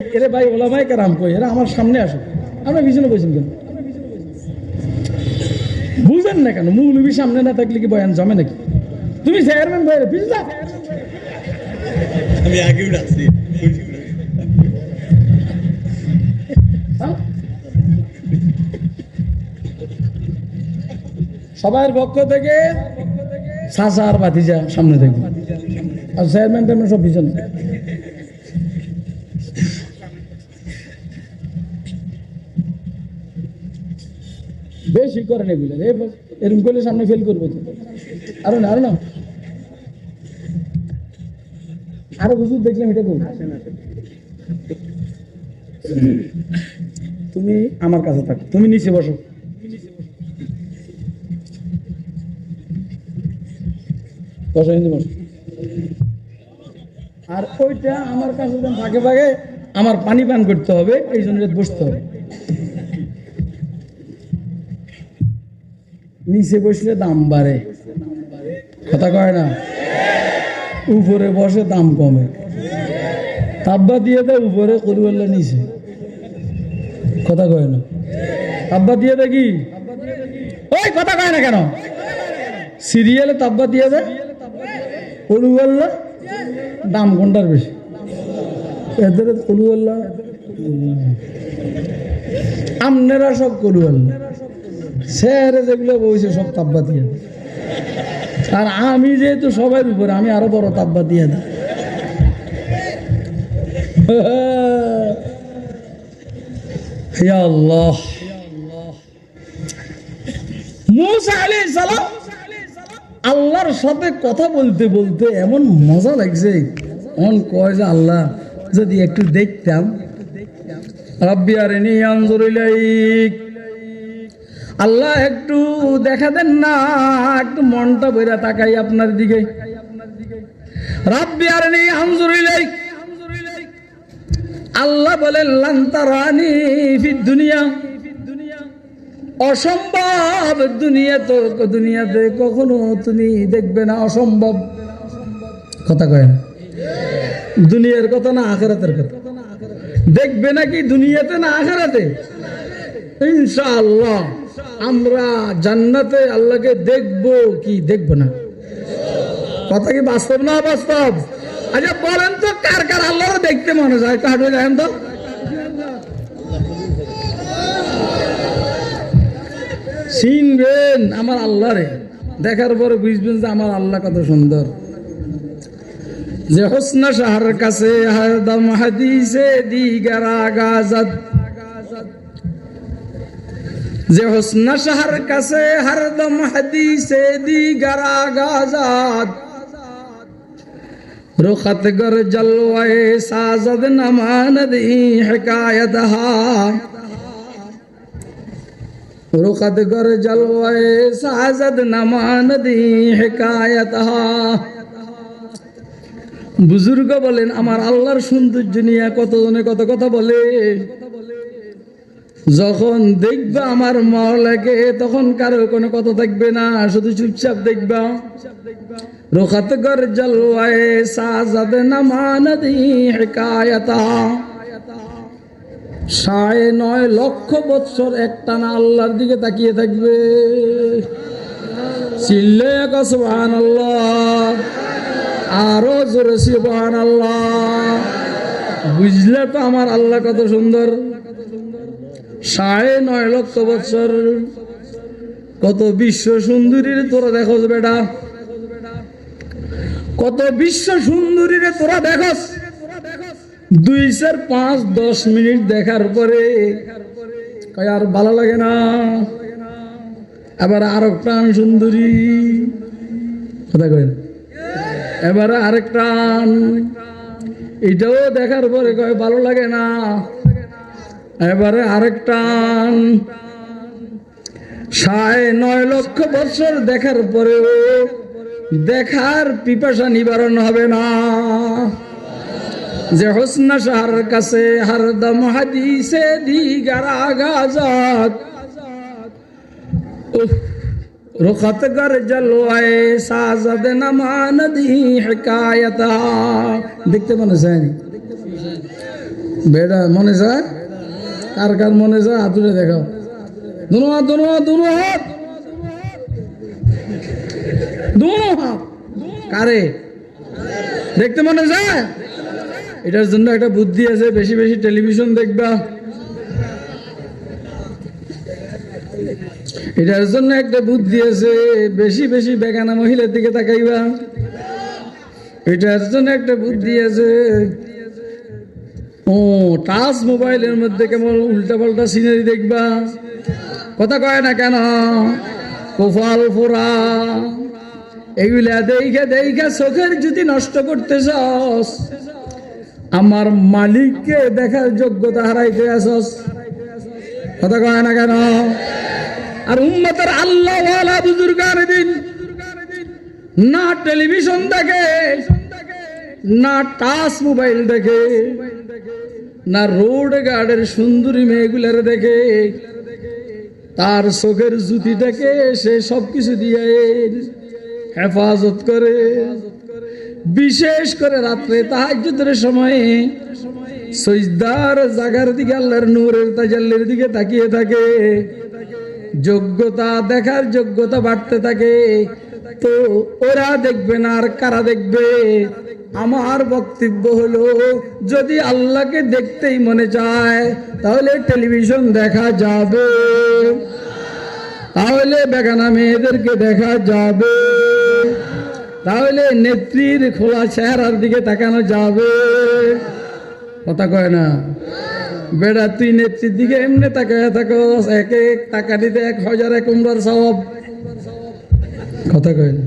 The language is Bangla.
এরে ভাই ওলামাই কারাম কই? এরা আমার সামনে আমরা পিছনে বসেন কেন? বুঝেন না কেন? মৌলবী সামনে না থাকলে কি বয়ান জমে নাকি? তুমি চেয়ারম্যান ভাই আমি আগেও ডাকছি হ্যাঁ? সবার পক্ষ থেকে সাসা আর বাতিজা সামনে দেখবে আর চেয়ারম্যান টেয়ারম্যান সব পিছনে। বেশি করে বুঝলেন এরকম করলে সামনে ফেল করব তো। আরও না আরও না। আরও হুজুর দেখলাম এটা করব তুমি আমার কাছে থাকো। তুমি নিচে বসো। বসো হিন্দু বসো। আর ওইটা আমার কাছে ফাঁকে ফাঁকে আমার পানি পান করতে হবে এই জন্য বসতে হবে। নিচে বসলে দাম বাড়ে। কথা কয় না? উপরে বসে দাম কমে। তাব্বা দিয়ে দেয় উপরে করি বললে নিচে। কথা কয় না? তাব্বা দিয়ে দেয় কি? ওই কথা কয় না কেন? সিরিয়ালে তাব্বা দিয়ে দেয়। কলু বললে দাম কোনটার বেশি? এদের কলু বললা আমনেরা সব কলু বললা স্যারে, যেগুলো বইছে সব তাব্বা দিয়ে। আর আমি যেহেতু সবার উপরে, আমি আরও বড় তাব্বা দিয়ে দিই আল্লাহ। সালাম আল্লাহর সাথে কথা বলতে বলতে এমন মজা লাগছে। অন কয় যে আল্লাহ, যদি একটু দেখতাম। রাব্বি আনজুর ইলাইক। আল্লাহ একটু দেখা দেন না, একটু মনটা বইরা তাকাই আপনার দিকে। রাব্বি আল্লাহ বলেন লান্তারানি দুনিয়া। অসম্ভব দুনিয়া তো, দুনিয়াতে কখনো তুমি দেখবে না অসম্ভব। কথা কয় দুনিয়ার কথা না আখেরাতের কথা? দেখবে নাকি দুনিয়াতে না আখেরাতে? ইনশাআল্লাহ। আমরা জান্নাতে আল্লাহকে দেখব কি? দেখব না। কথা কি বাস্তব না বাস্তব আচ্ছা বলেন তো, কার কার আল্লাহ দেখতে মনে যায় একটু দেখেন তো। চিনবেন, আমার আল্লাহরে দেখার পরে বুঝবেন যে আমার আল্লাহ কত সুন্দর। যে হোসনা শাহর কাছে হরদম হাদিসে দিগারা গাজাত। যে হোসনা শাহর কাছে হরদম হাদিসে গারা গাজাদ রুখত গর জলওয়ে সাজদ নমানদি হকায়ত হা। রুখত গর জলওয়ে সাজদ নমানদি হকায়ত হা। বুজুর্গ বলেন, আমার আল্লাহর সৌন্দর্য নিয়ে কতজনে কত কথা বলে। যখন দেখবা আমার মাওলাকে তখন কারও কোনো কথা থাকবে না, শুধু চুপচাপ দেখবা। রোখাত গর জলওয়ায়ে সাজাদ নামানদি হিকায়াতা। সাড়ে নয় লক্ষ বৎসর একটানা আল্লাহর দিকে তাকিয়ে থাকবে। চিল্লে সুবহান আল্লাহ আরও জোরে সুবহান আল্লাহ বুঝলে তো আমার আল্লাহ কত সুন্দর। সাড়ে নয় লক্ষ বছর। কত বিশ্ব সুন্দরীর তোরা দেখো বেটা। কত বিশ্ব সুন্দরীর তোরা দেখস। দুই চার পাঁচ দশ মিনিট দেখার পরে আর ভালো লাগে না। আবার আরেক টান সুন্দরী। কথা কয় এবারে আরেক টান এটাও দেখার পরে কয় ভালো লাগে না। এবারে আরেকটা সাড়ে নয় লক্ষ বছর দেখার পরেও দেখার পিপাসা নিবারণ হবে না। যে হোসনা সাহার কাছে হরদম হাদিসে দি গারা গাজাত রুখত কর জলওয়ায় সাজদ নমানদি হিকায়াতা। দেখতে মনে চায় বেড়া মনে চায়? কার কার মনে যায় হাতুড়ে দেখাও। দুনো হাত দুনো হাত দুনো হাত। দুনো হাত। কারে? দেখতে মনে যায়? এটার জন্য একটা বুদ্ধি আছে, বেশি বেশি টেলিভিশন দেখবা। এটার জন্য একটা বুদ্ধি আছে, বেশি বেশি বেগানা মহিলার দিকে তাকাইবা। এটার জন্য একটা বুদ্ধি আছে ও টাচ মোবাইলের মধ্যে কেমন উল্টা পাল্টা সিনারি দেখবা? কথা কয় না কেন? কোফাল ফোরা। এগুলা দেখে দেখে চোখের যদি নষ্ট করতে চাস আমার মালিককে দেখার যোগ্যতা হারাইতে আসস কথা কয় না কেন? আর উম্মতের আল্লাহ বুজুর্গার দিন, না টেলিভিশন দেখে, না টাচ মোবাইল দেখে না রোড গার্ডের সুন্দরী মেয়েগুলার দেখে, তার চোখের জুতিটাকে সে সবকিছু দিয়ে হেফাজত করে। বিশেষ করে রাত্রে তাহাজ্জুদের সময়ে সজদার জাগার দিকে, আল্লাহর নূরের তাজাল্লির দিকে তাকিয়ে থাকে। যোগ্যতা দেখার যোগ্যতা বাড়তে থাকে। তো ওরা দেখবে না আর কারা দেখবে? আমার বক্তব্য হলো, যদি আল্লাহকে দেখতেই মনে চায়, তাহলে টেলিভিশন দেখা যাবে। তাহলে বেগানা মেয়েদেরকে দেখা যাবে। তাহলে নেত্রীর খোলা চেহারার দিকে তাকানো যাবে। কথা কয় না? বেড়া, তুই নেত্রীর দিকে এমনি তাকায় থাকো এক এক টাকা দিতে এক হাজার এক উমরার সব কথা কয় না।